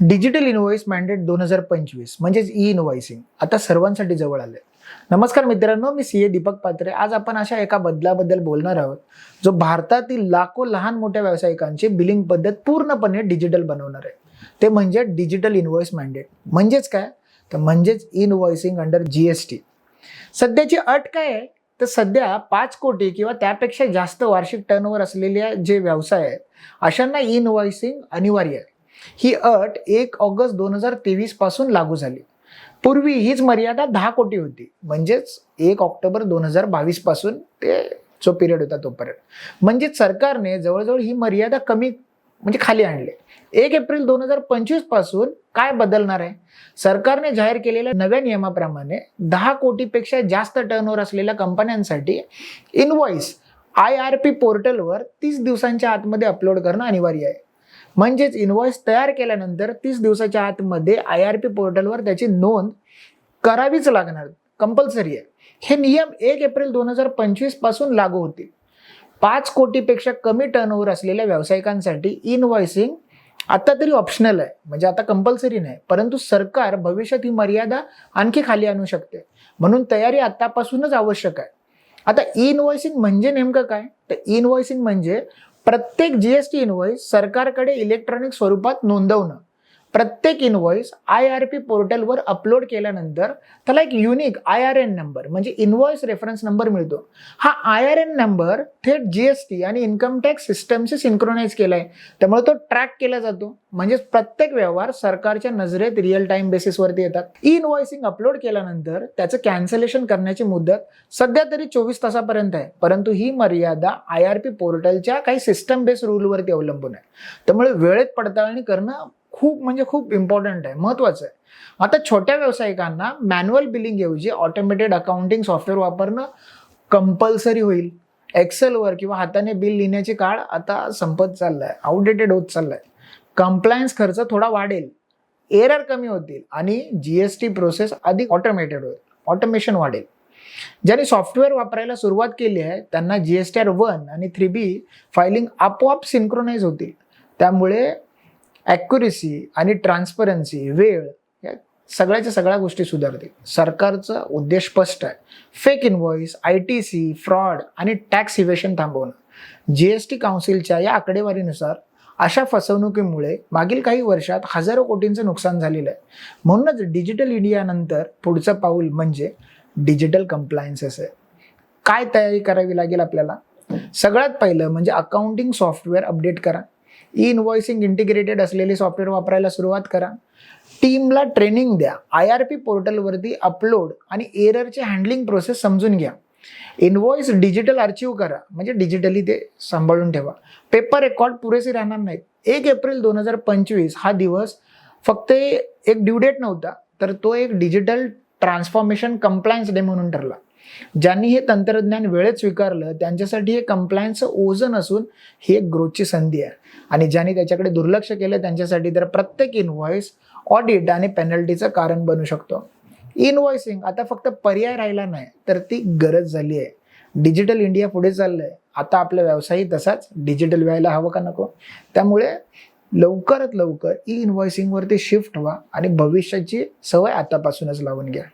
Digital invoice mandate दोन हजार पंचवीस म्हणजेच ई इनव्हॉइसिंग आता सर्वांसाठी जवळ आले नमस्कार मित्रांनो मी सी ए दीपक पात्रे. आज आपण अशा एका बदलाबद्दल बोलणार आहोत जो भारतातील लाखो लहान मोठ्या व्यावसायिकांची बिलिंग पद्धत पूर्णपणे डिजिटल बनवणार आहे. ते म्हणजे डिजिटल इनव्हॉइस मॅन्डेट म्हणजेच काय? तर म्हणजेच invoicing under G S T सध्याची अट काय आहे? तर सध्या पाच कोटी किंवा त्यापेक्षा जास्त वार्षिक टर्नओव्हर असलेल्या जे व्यवसाय आहेत अशांना इनव्हॉइसिंग अनिवार्य आहे. ही अट एक ऑगस्ट दोन हजार तेवीसपासून लागू झाली. पूर्वी हीच मर्यादा दहा कोटी होती. म्हणजेच एक ऑक्टोबर दोन हजार बावीसपासून ते जो पिरियड होता तोपर्यंत. म्हणजे सरकारने जवळजवळ ही मर्यादा कमी म्हणजे खाली आणली. एक एप्रिल दोन हजार पंचवीसपासून काय बदलणार आहे? सरकारने जाहीर केलेल्या नव्या नियमाप्रमाणे दहा कोटीपेक्षा जास्त टर्नओव्हर असलेल्या कंपन्यांसाठी इनव्हॉइस आय आर पी पोर्टलवर तीस दिवसांच्या आतमध्ये अपलोड करणं अनिवार्य आहे. म्हणजेच इनव्हॉइस तयार केल्यानंतर तीस दिवसाच्या आतमध्ये आय आर पी पोर्टलवर त्याची नोंद करावीच लागणार. कंपल्सरी आहे. हे नियम एक एप्रिल दोन हजार पंचवीसपासून लागू होतील. पाच कोटीपेक्षा कमी टर्नओव्हर असलेल्या व्यावसायिकांसाठी इनव्हॉइसिंग आता तरी ऑप्शनल आहे. म्हणजे आता कंपल्सरी नाही. परंतु सरकार भविष्यात ही मर्यादा आणखी खाली आणू शकते. म्हणून तयारी आतापासूनच आवश्यक आहे. आता इनव्हॉइसिंग म्हणजे नेमकं काय? तर इनव्हॉइसिंग म्हणजे प्रत्येक जीएसटी इनव्हॉइस सरकारकडे इलेक्ट्रॉनिक स्वरूपात नोंदवणं. प्रत्येक इनव्हॉइस आय आर पी पोर्टलवर अपलोड केल्यानंतर त्याला एक unique I R N number म्हणजे इनव्हॉइस रेफरन्स नंबर मिळतो. हा आय आर एन नंबर थेट जीएसटी आणि इन्कम टॅक्स सिस्टमशी सिंक्रोनाइज आहे त्यामुळे तो ट्रॅक केला जातो. म्हणजेच प्रत्येक व्यवहार सरकारच्या नजरेत रिअल टाइम बेसिसवरती येतात. ई इनव्हॉइसिंग अपलोड केल्यानंतर त्याचं कॅन्सलेशन करण्याची मुदत सध्या तरी चोवीस तासापर्यंत आहे. परंतु ही मर्यादा आय आर पी पोर्टलच्या काही सिस्टम बेस्ड रूलवरती अवलंबून आहे. त्यामुळे वेळेत पडताळणी करणं खूप म्हणजे खूप इम्पॉर्टंट आहे महत्वाचं आहे. आता छोट्या व्यावसायिकांना मॅन्युअल बिलिंग ऐवजी ऑटोमेटेड अकाउंटिंग सॉफ्टवेअर वापरणं कंपल्सरी होईल. एक्सेलवर किंवा हाताने बिल लिहिण्याची काळ आता संपत चाललाय आउटडेटेड होत चाललाय. कंप्लायन्स खर्च थोडा वाढेल एरर कमी होतील आणि जी एस टी प्रोसेस अधिक ऑटोमेटेड होईल ऑटोमेशन वाढेल. ज्यांनी सॉफ्टवेअर वापरायला सुरुवात केली आहे त्यांना G S T R one आणि थ्री बी फायलिंग आपोआप सिंक्रोनाइज होतील. त्यामुळे ॲक्युरेसी आणि ट्रान्सपरन्सी वेळ या सगळ्याच्या सगळ्या गोष्टी सुधारतील सरकारचा उद्देश स्पष्ट आहे. Fake invoice I T C fraud आणि टॅक्स इव्हेशन थांबवणं. जी एस टी काउन्सिलच्या या आकडेवारीनुसार अशा फसवणुकीमुळे मागील काही वर्षात हजारो कोटींचं नुकसान झालेलं आहे. म्हणूनच डिजिटल इंडियानंतर पुढचं पाऊल म्हणजे डिजिटल कम्प्लायन्सेस आहे. काय तयारी करावी लागेल आपल्याला? सगळ्यात पहिलं म्हणजे अकाउंटिंग सॉफ्टवेअर अपडेट करा. ई इनव्हॉइसिंग इंटिग्रेटेड असलेले सॉफ्टवेअर वापरायला सुरुवात करा. टीमला ट्रेनिंग द्या. आय आर पी पोर्टलवरती अपलोड आणि एररचे हँडलिंग प्रोसेस समजून घ्या. इनव्हॉइस डिजिटल अर्चिव्ह करा. म्हणजे डिजिटली ते सांभाळून ठेवा. पेपर रेकॉर्ड पुरेसे राहणार नाहीत. एक एप्रिल दोन हजार पंचवीस हा दिवस फक्त एक ड्यू डेट नव्हता तर तो एक डिजिटल ट्रान्सफॉर्मेशन कम्प्लायन्स डे म्हणून ठरला. ज्यांनी हे तंत्रज्ञान वेळेत स्वीकारलं त्यांच्यासाठी हे कंप्लायन्सचं ओझन असून ही एक ग्रोथची संधी आहे. आणि ज्यांनी त्याच्याकडे दुर्लक्ष केलं त्यांच्यासाठी तर प्रत्येक इनव्हॉइस ऑडिट आणि पेनल्टीचं कारण बनू शकतो. इनव्हॉइसिंग आता फक्त पर्याय राहिला नाही तर ती गरज झाली आहे. डिजिटल इंडिया पुढे चाललंय. आता आपला व्यवसायही तसाच डिजिटल व्हायला हवं का नको? त्यामुळे लवकरात लवकर ई इनव्हॉइसिंगवरती शिफ्ट व्हा आणि भविष्याची सवय आतापासूनच लावून घ्या.